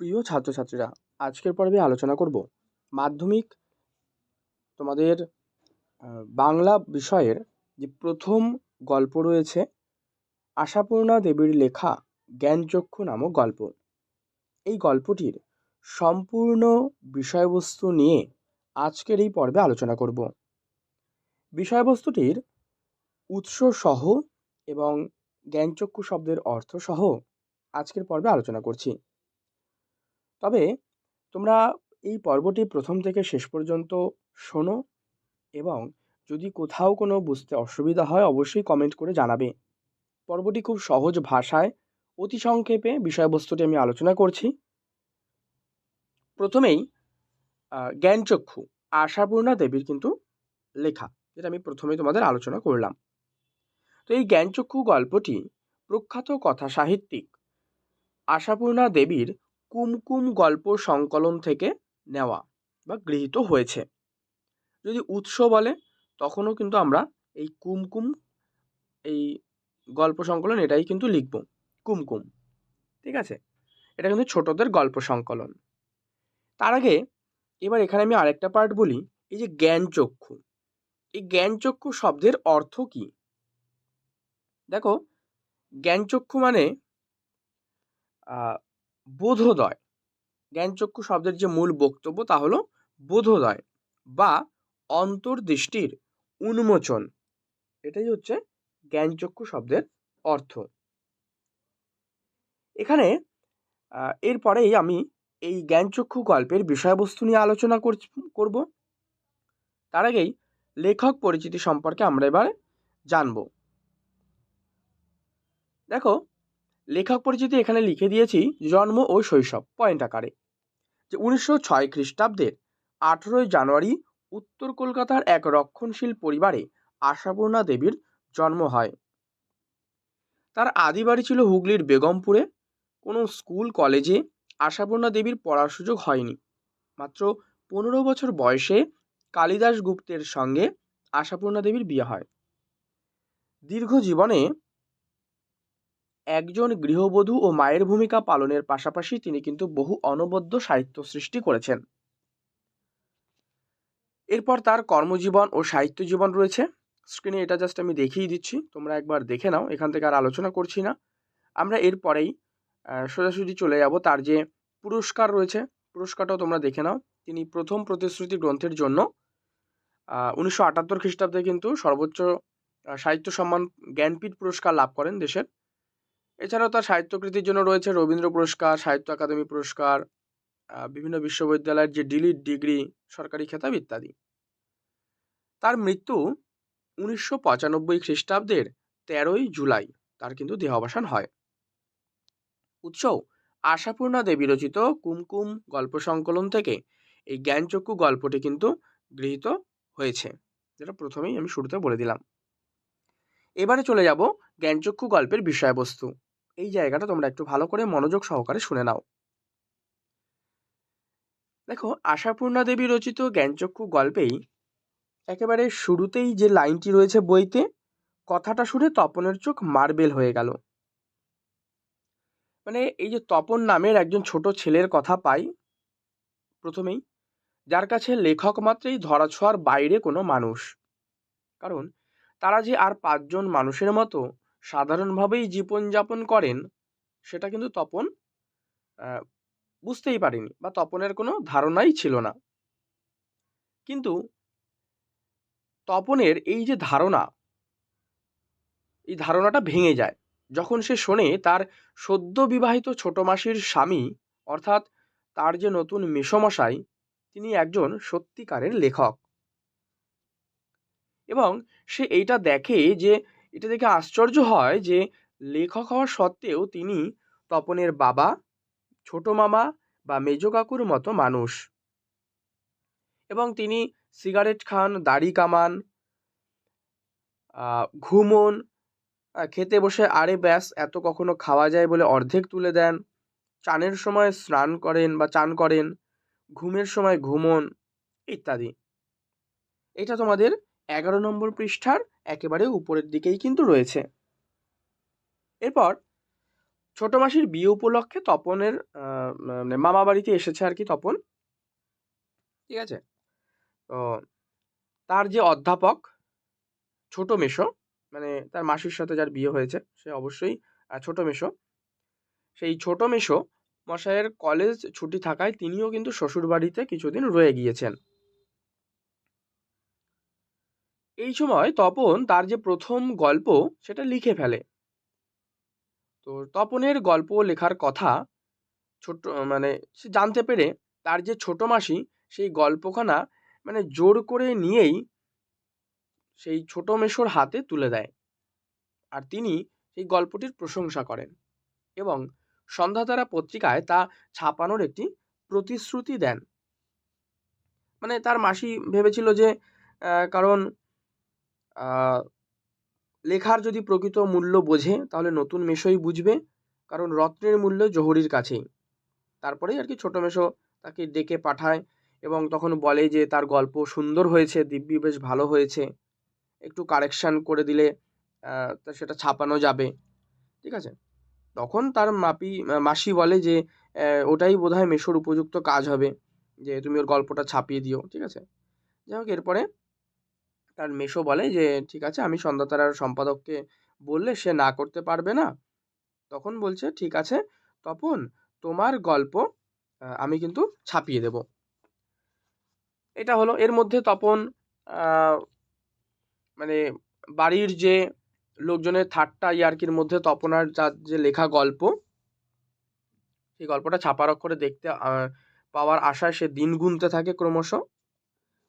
প্রিয় ছাত্রছাত্রীরা, আজকের পর্বে আলোচনা করব মাধ্যমিক তোমাদের বাংলা বিষয়ের যে প্রথম গল্প রয়েছে, আশাপূর্ণা দেবীর লেখা জ্ঞানচক্ষু নামক গল্প। এই গল্পটির সম্পূর্ণ বিষয়বস্তু নিয়ে আজকের এই পর্বে আলোচনা করব। বিষয়বস্তুটির উৎস সহ এবং জ্ঞানচক্ষু শব্দের অর্থ সহ আজকের পর্বে আলোচনা করছি। তবে তোমরা এই পর্বটি প্রথম থেকে শেষ পর্যন্ত শোনো এবং যদি কোথাও কোনো বুঝতে অসুবিধা হয়, অবশ্যই কমেন্ট করে জানাবে। পর্বটি খুব সহজ ভাষায়, অতি সংক্ষেপে বিষয়বস্তুটি আমি আলোচনা করছি। প্রথমেই জ্ঞানচক্ষু, আশাপূর্ণা দেবীর কিন্তু লেখা, যেটা আমি প্রথমে তোমাদের আলোচনা করলাম। তো এই জ্ঞানচক্ষু গল্পটি প্রখ্যাত কথা সাহিত্যিক আশাপূর্ণা দেবীর কুমকুম গল্প সংকলন থেকে নেওয়া বা গৃহীত হয়েছে? যদি উৎস বলে, তখনও কিন্তু আমরা এই কুমকুম এই গল্প সংকলন এটাই কিন্তু লিখব। কুমকুম ঠিক আছে? এটা কিন্তু ছোটদের গল্প সংকলন। তার আগে এবার এখানে আমি আরেকটা পার্ট বলি, এই যে জ্ঞানচক্ষু এই জ্ঞানচক্ষু শব্দের অর্থ কি? দেখো জ্ঞানচক্ষু মানে বোধোদয়। জ্ঞানচক্ষু শব্দের যে মূল বক্তব্য তা হলো বোধোদয় বা অন্তর্দৃষ্টির উন্মোচন। এটাই হচ্ছে জ্ঞানচক্ষু শব্দের অর্থ। এখানে এরপরেই আমি এই জ্ঞানচক্ষু গল্পের বিষয়বস্তু নিয়ে আলোচনা করব। তার আগেই লেখক পরিচিতি সম্পর্কে আমরা এবার জানব। দেখো লেখক পরিচিতি এখানে লিখে দিয়েছি জন্ম ও শৈশব পয়েন্ট আকারে। যে উনিশশো ছয় খ্রিস্টাব্দের আঠেরোই জানুয়ারি উত্তর কলকাতার এক রক্ষণশীল পরিবারে আশাপূর্ণা দেবীর জন্ম হয়। তার আদি বাড়ি ছিল হুগলির বেগমপুরে। কোনো স্কুল, কলেজে আশাপূর্ণা দেবীর পড়ার সুযোগ হয়নি। মাত্র পনেরো বছর বয়সে কালিদাস গুপ্তের সঙ্গে আশাপূর্ণা দেবীর বিয়ে হয়। দীর্ঘ জীবনে একজন গৃহবধূ ও মায়ের ভূমিকা পালনের পাশাপাশি তিনি কিন্তু বহু অনবদ্য সাহিত্য সৃষ্টি করেছেন। এরপর তার কর্মজীবন ও সাহিত্য জীবন রয়েছে। স্ক্রিনে এটা জাস্ট আমি দেখিয়ে দিচ্ছি, তোমরা একবার দেখে নাও, এখান থেকে আর আলোচনা করছি না। আমরা এরপরেই সোজাসুজি চলে যাব তার যে পুরস্কার রয়েছে, পুরস্কারটাও তোমরা দেখে নাও। তিনি প্রথম প্রতিশ্রুতি গ্রন্থের জন্য উনিশশো আটাত্তর খ্রিস্টাব্দে কিন্তু সর্বোচ্চ সাহিত্য সম্মান জ্ঞানপীঠ পুরস্কার লাভ করেন দেশের। এছাড়াও তার সাহিত্যকৃতির জন্য রয়েছে রবীন্দ্র পুরস্কার, সাহিত্য একাডেমি পুরস্কার বিভিন্ন বিশ্ববিদ্যালয়ের যে ডিলিট ডিগ্রি, সরকারি খেতাব ইত্যাদি। তার মৃত্যু উনিশশো পঁচানব্বই খ্রিস্টাব্দের তেরোই জুলাই, তার কিন্তু দেহাবসান হয়। উৎস আশাপূর্ণা দেবী রচিত কুমকুম গল্প সংকলন থেকে এই জ্ঞানচক্ষু গল্পটি কিন্তু গৃহীত হয়েছে, যেটা প্রথমেই আমি শুরুতে বলে দিলাম। এবারে চলে যাব জ্ঞানচক্ষু গল্পের বিষয়বস্তু। এই জায়গাটা তোমরা একটু ভালো করে মনোযোগ সহকারে শুনে নাও। দেখো, আশাপূর্ণা দেবী রচিত জ্ঞানচক্ষু গল্পেই একেবারে শুরুতেই যে লাইনটি রয়েছে বইতে, কথাটা শুনে তপনের চোখ মার্বেল হয়ে গেল। মানে এই যে তপন নামের একজন ছোট ছেলের কথা পাই, প্রথমেই, যার কাছে লেখক মাত্রেই ধরাছোঁয়ার বাইরে কোনো মানুষ। কারণ, তারা যে আর পাঁচজন মানুষের মতো সাধারণভাবেই জীবনযাপন করেন, সেটা কিন্তু তপন বুঝতেই পারেনি বা তপনের কোনো ধারণাই ছিল না। কিন্তু তপনের এই যে ধারণা, এই ধারণাটা ভেঙে যায়। যখন সে শোনে তার সদ্য বিবাহিত ছোট মাসির স্বামী, অর্থাৎ তার যে নতুন মেসমশাই, তিনি একজন সত্যিকারের লেখক। এবং সে এইটা দেখে যে এটা দেখে আশ্চর্য হয় যে লেখক হওয়া সত্ত্বেও তিনি তপনের বাবা, ছোট মামা বা মেজ কাকুর মতো মানুষ। এবং তিনি সিগারেট খান, দাড়ি কামান ঘুমোন খেতে বসে আরে ব্যাস, এত কখনো খাওয়া যায় বলে অর্ধেক তুলে দেন। চানের সময় স্নান করেন বা চান করেন, ঘুমের সময় ঘুমোন, ইত্যাদি। এটা তোমাদের এগারো নম্বর পৃষ্ঠার একেবারে উপরের দিকেই কিন্তু রয়েছে। এরপর ছোট মাসির বিয়ে উপলক্ষে তপনের মানে মামা বাড়িতে এসেছে আর কি তপন। ঠিক আছে? তো তার যে অধ্যাপক, ছোট মেশো মানে তার মাসির সাথে যার বিয়ে হয়েছে, সে অবশ্যই ছোট মেশো সেই ছোট মেশো মশাইয়ের কলেজ ছুটি থাকায় তিনিও কিন্তু শ্বশুর বাড়িতে কিছুদিন রয়ে গিয়েছেন। এই সময় তপন তার যে প্রথম গল্প, সেটা লিখে ফেলে। তো তপনের গল্প লেখার কথা ছোট মানে সে জানতে পেরে তার যে ছোট মাসি, সেই গল্পখানা মানে জোর করে নিয়েই সেই ছোট মেশোর হাতে তুলে দেয়। আর তিনি সেই গল্পটির প্রশংসা করেন এবং সন্ধ্যাতারা পত্রিকায় তা ছাপানোর একটি প্রতিশ্রুতি দেন। মানে তার মাসি ভেবেছিল যে কারণ লেখার যদি প্রকৃত মূল্য বোঝে, তাহলে নতুন মেশোই বুঝবে, কারণ রত্নের মূল্য জহুরির কাছেই। তারপরেই আর কি ছোটো মেশো তাকে ডেকে পাঠায় এবং তখন বলে যে, তার গল্প সুন্দর হয়েছে, দিব্যি বেশ ভালো হয়েছে। একটু কারেকশান করে দিলে সেটা ছাপানো যাবে। ঠিক আছে? তখন তার মাপি মাসি বলে যে ওটাই বোধহয় মেশোর উপযুক্ত কাজ হবে, যে তুমি ওর গল্পটা ছাপিয়ে দিও। ঠিক আছে? যাই হোক, এরপরে তার মেশো বলে যে, ঠিক আছে, আমি সন্ধ্যাতারার সম্পাদককে বললে সে না করতে পারবে না। তখন বলছে, ঠিক আছে, তপন, তোমার গল্প আমি কিন্তু ছাপিয়ে দেব। এটা হলো। এর মধ্যে তপন মানে বাড়ির যে লোকজনের ঠাট্টা ইয়ার্কির মধ্যে তপনার যার যে লেখা গল্প, সেই গল্পটা ছাপার অক্ষরে দেখতে পাওয়ার আশায় সে দিন গুনতে থাকে ক্রমশ।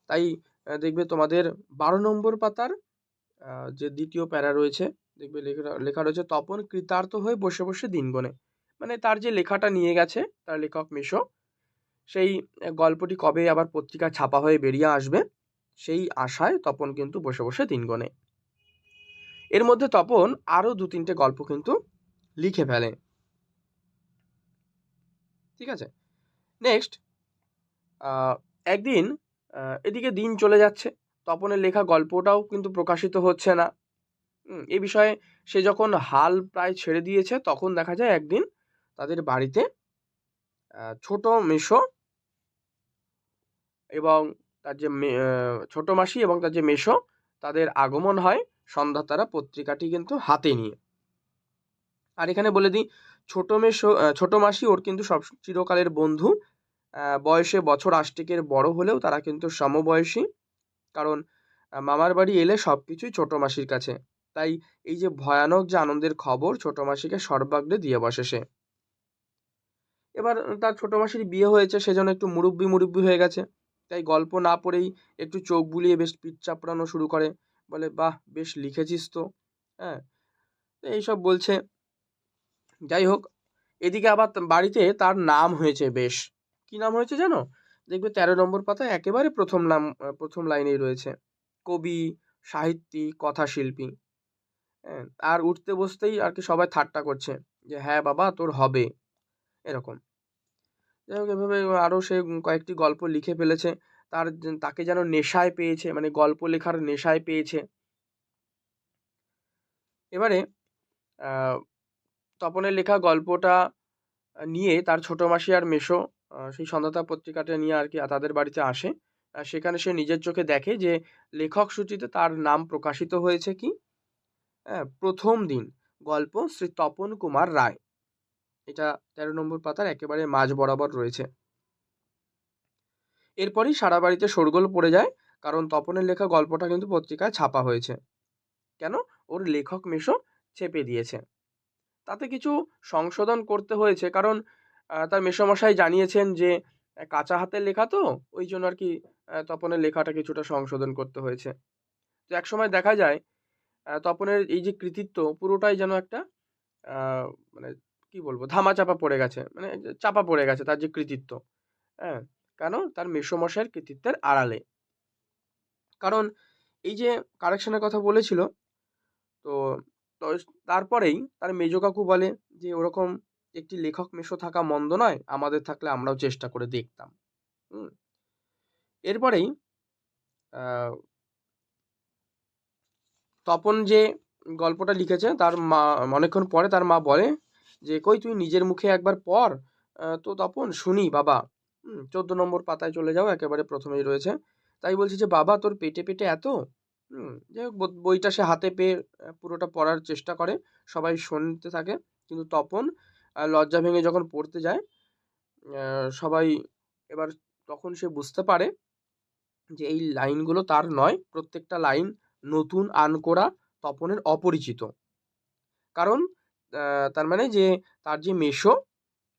তাই দেখবে তোমাদের বারো নম্বর পাতার যে দ্বিতীয় প্যারা রয়েছে, দেখবে লেখা লেখা রয়েছে, তপন কৃতার্থ হয়ে বসে বসে দিন গোনে মানে তার যে লেখাটা নিয়ে গেছে, তার লেখক মেশো, সেই গল্পটি কবে আবার পত্রিকা ছাপা হয়ে বেরিয়ে আসবে, সেই আশায় তপন কিন্তু বসে বসে দিন গোনে এর মধ্যে তপন আরও দু তিনটে গল্প কিন্তু লিখে ফেলে। ঠিক আছে? নেক্সট একদিন এদিকে দিন চলে যাচ্ছে। তপনের লেখা গল্পটাও কিন্তু প্রকাশিত হচ্ছে না। এ বিষয়ে সে যখন হাল প্রায় ছেড়ে দিয়েছে, তখন দেখা যায় একদিন তাদের বাড়িতে ছোট মেশো এবং তার যে ছোট মাসি এবং তার যে মেশো তাদের আগমন হয় সন্ধ্যা তারা পত্রিকাটি কিন্তু হাতে নিয়ে। আর এখানে বলে দিই, ছোট মেশো ছোট মাসি ওর কিন্তু সব চিরকালের বন্ধু বয়সে বছর আষ্টিকের বড় হলেও তারা কিন্তু সমবয়সী। কারণ মামার বাড়ি এলে সব কিছুই ছোট মাসির কাছে। তাই এই যে ভয়ানক যে আনন্দের খবর, ছোট মাসিকে সর্বাগ্রে দিয়ে বসে সে। এবার তার ছোট মাসির বিয়ে হয়েছে, সেজন্য একটু মুরব্বি মুরব্বি হয়ে গেছে। তাই গল্প না পড়েই একটু চোখ বুলিয়ে বেশ পিঠ চাপড়ানো শুরু করে। বলে, বাহ, বেশ লিখেছিস তো। হ্যাঁ এইসব বলছে। যাই হোক, এদিকে আবার বাড়িতে তার নাম হয়েছে বেশ। কি নাম হয়েছে জানো দেখবে তেরো নম্বর পাতায় একেবারে প্রথম নাম প্রথম লাইনেই রয়েছে। কবি সাহিত্যিক কথাশিল্পী। হ্যাঁ আর উঠতে বসতেই আর কি সবাই ঠাট্টা করছে যে হ্যাঁ বাবা তোর হবে। এরকম। যাই হোক এভাবে আরও সে কয়েকটি গল্প লিখে ফেলেছে। তার তাকে যেন নেশায় পেয়েছে মানে গল্প লেখার নেশায় পেয়েছে। এবারে তপনের লেখা গল্পটা নিয়ে তার ছোট মাসি আর আহ, সেই সন্ধ্যাতা পত্রিকাটা নিয়ে আর কি তাদের বাড়িতে আসে। সেখানে সে নিজের চোখে দেখে যে লেখক সূচিতে তার নাম প্রকাশিত হয়েছে কি? হ্যাঁ প্রথম দিন, গল্প শ্রী তপন কুমার রায়। এটা তেরো নম্বর পাতার একেবারে মাঝ বরাবর রয়েছে। এরপরই সারা বাড়িতে শোরগোল পড়ে যায়, কারণ তপনের লেখা গল্পটা কিন্তু পত্রিকায় ছাপা হয়েছে। কেন? ওর লেখক মেশো চেপে দিয়েছে। তাতে কিছু সংশোধন করতে হয়েছে, কারণ তার মেসোমশাই জানিয়েছেন যে কাঁচা হাতের লেখা তো, ওই জন্য আর কি তপনের লেখাটা কিছুটা সংশোধন করতে হয়েছে। তো এক সময় দেখা যায় তপনের এই যে কৃতিত্ব পুরোটাই যেন একটা মানে কি বলব ধামা চাপা পড়ে গেছে মানে চাপা পড়ে গেছে তার যে কৃতিত্ব। হ্যাঁ কেন? তার মেসোমশাইয়ের কৃতিত্বের আড়ালে। কারণ এই যে কারেকশনের কথা বলেছিল তো তারপরেই তার মেজো কাকু বলে যে, ওরকম একটি লেখক মেশো থাকা মন্দ নয় আমাদের থাকলে আমরাও চেষ্টা করে দেখতাম। এরপরেই তপন যে গল্পটা লিখেছে তার মা অনেকক্ষণ পরে তার মা বলে যে কই তুই নিজের মুখে একবার আহ, তো তপন শুনি বাবা। চোদ্দ নম্বর পাতায় চলে যাও একেবারে প্রথমেই রয়েছে। তাই বলছি যে বাবা তোর পেটে পেটে এত? যাই হোক বইটা সে হাতে পেয়ে পুরোটা পড়ার চেষ্টা করে সবাই শুনতে থাকে। কিন্তু তপন লজ্জা ভেঙে যখন পড়তে যায় সবাই এবার তখন সে বুঝতে পারে যে এই লাইনগুলো তার নয়, প্রত্যেকটা লাইন নতুন আনকোরা তপনের অপরিচিত। কারণ তার মানে যে তার যে মেশো,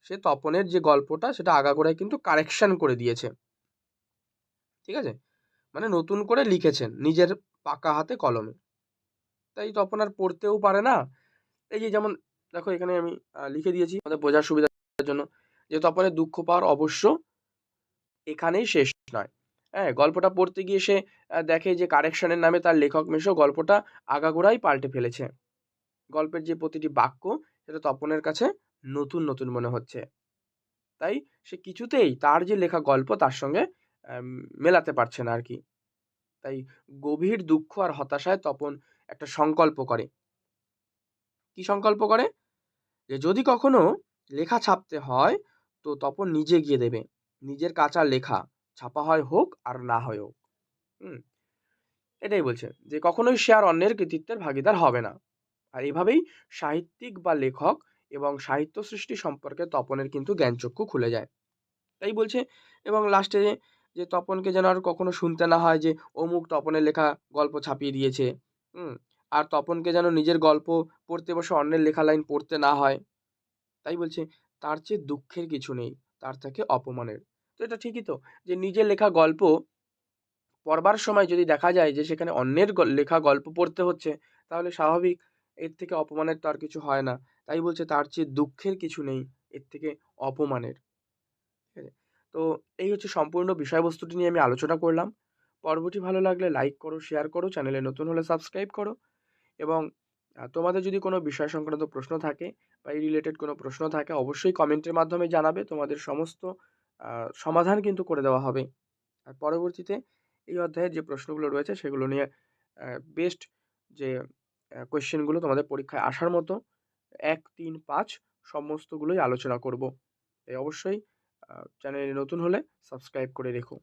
সে তপনের যে গল্পটা সেটা আগাগোড়ায় কিন্তু কারেকশন করে দিয়েছে। ঠিক আছে? মানে নতুন করে লিখেছেন নিজের পাকা হাতে কলমে। তাই তপন আর পড়তেও পারে না। এই যে যেমন দেখো এখানে আমি লিখে দিয়েছি আমাদের বোঝার সুবিধার জন্য। যে তপনের দুঃখ পাওয়ার অবশ্য এখানেই শেষ নয়। হ্যাঁ গল্পটা পড়তে গিয়ে সে দেখে যে কারেকশনের নামে তার লেখক মেশো গল্পটা আগাগোড়াই পাল্টে ফেলেছে। গল্পের যে প্রতিটি বাক্য, সেটা তপনের কাছে নতুন নতুন মনে হচ্ছে। তাই সে কিছুতেই তার যে লেখা গল্প, তার সঙ্গে মেলাতে পারছে না আর কি। তাই গভীর দুঃখ আর হতাশায় তপন একটা সংকল্প করে। কি সংকল্প করে? যে যদি কখনো লেখা ছাপতে হয়, তো তপন নিজে গিয়ে দেবে। নিজের কাঁচা লেখা ছাপা হয় হোক আর না হয় হোক। হুম, এটাই বলছে যে কখনোই সে আর অন্যের কৃতিত্বের ভাগিদার হবে না। আর এভাবেই সাহিত্যিক বা লেখক এবং সাহিত্য সৃষ্টি সম্পর্কে তপনের কিন্তু জ্ঞানচক্ষু খুলে যায়। তাই বলছে এবং লাস্টে যে তপনকে যেন আর কখনো শুনতে না হয় যে অমুক তপনের লেখা গল্প ছাপিয়ে দিয়েছে। হুম আর তপনকে যেন নিজের গল্প পড়তে বসে অন্যের লেখা লাইন পড়তে না হয়। তাই বলছে, তার চেয়ে দুঃখের কিছু নেই, তার থেকে অপমানের। তো এটা ঠিকই তো, যে নিজের লেখা গল্প পড়বার সময় যদি দেখা যায় যে সেখানে অন্যের লেখা গল্প পড়তে হচ্ছে, তাহলে স্বাভাবিক এর থেকে অপমানের তো আর কিছু হয় না। তাই বলছে, তার চেয়ে দুঃখের কিছু নেই, এর থেকে অপমানের। ঠিক আছে? তো এই হচ্ছে সম্পূর্ণ বিষয়বস্তুটি নিয়ে আমি আলোচনা করলাম। পর্বটি ভালো লাগলে লাইক করো, শেয়ার করো, চ্যানেলে নতুন হলে সাবস্ক্রাইব করো। এবং তোমাদের যদি কোনো বিষয় সংক্রান্ত প্রশ্ন থাকে বা এই রিলেটেড কোনো প্রশ্ন থাকে, অবশ্যই কমেন্টের মাধ্যমে জানাবে। তোমাদের সমস্ত সমাধান কিন্তু করে দেওয়া হবে। আর পরবর্তীতে এই অধ্যায়ের যে প্রশ্নগুলো রয়েছে, সেগুলো নিয়ে বেস্ট যে কোয়েশ্চেনগুলো তোমাদের পরীক্ষায় আসার মতো এক, তিন, পাঁচ সমস্তগুলোই আলোচনা করব। তাই অবশ্যই চ্যানেলে নতুন হলে সাবস্ক্রাইব করে রেখো।